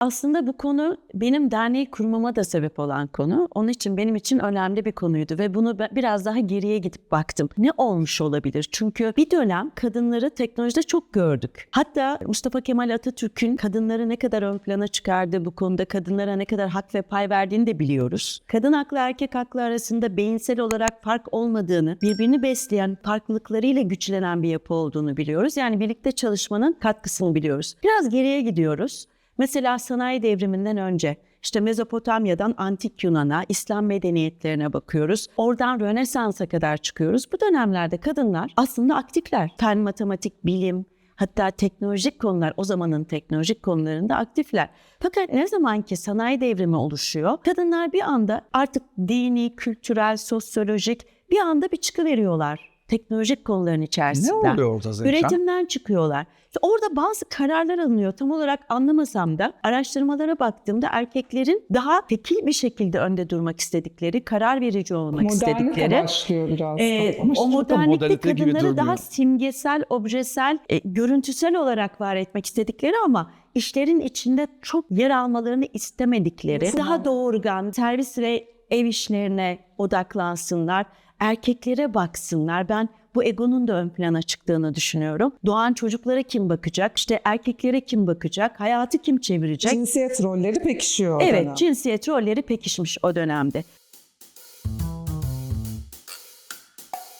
Aslında bu konu benim derneği kurmama da sebep olan konu. Onun için benim için önemli bir konuydu ve bunu biraz daha geriye gidip baktım. Ne olmuş olabilir? Çünkü bir dönem kadınları teknolojide çok gördük. Hatta Mustafa Kemal Atatürk'ün kadınları ne kadar ön plana çıkardı bu konuda, kadınlara ne kadar hak ve pay verdiğini de biliyoruz. Kadın haklı erkek haklı arasında beyinsel olarak fark olmadığını, birbirini besleyen, farklılıklarıyla güçlenen bir yapı olduğunu biliyoruz. Yani birlikte çalışmanın katkısını biliyoruz. Biraz geriye gidiyoruz. Mesela sanayi devriminden önce işte Mezopotamya'dan antik Yunan'a, İslam medeniyetlerine bakıyoruz. Oradan Rönesans'a kadar çıkıyoruz. Bu dönemlerde kadınlar aslında aktifler. Fen, matematik, bilim, hatta teknolojik konular, o zamanın teknolojik konularında aktifler. Fakat ne zaman ki sanayi devrimi oluşuyor, kadınlar bir anda artık dini, kültürel, sosyolojik bir anda bir çıkı veriyorlar teknolojik konuların Ne içerisinden. oluyor orada Zeyşan? Üretimden çıkıyorlar. İşte orada bazı kararlar alınıyor. Tam olarak anlamasam da araştırmalara baktığımda erkeklerin daha tekil bir şekilde önde durmak istedikleri, karar verici olmak Modernite istedikleri. başlıyor biraz. Ee, Ama o modernlikte modernite gibi kadınları daha simgesel, objesel, e, görüntüsel olarak var etmek istedikleri ama işlerin içinde çok yer almalarını istemedikleri, Nasıl daha doğurgan servis ve ev işlerine odaklansınlar, erkeklere baksınlar. Ben bu egonun da ön plana çıktığını düşünüyorum. Doğan çocuklara kim bakacak? İşte erkeklere kim bakacak? Hayatı kim çevirecek? Cinsiyet rolleri pekişiyor o Evet, dönem. cinsiyet rolleri pekişmiş o dönemde.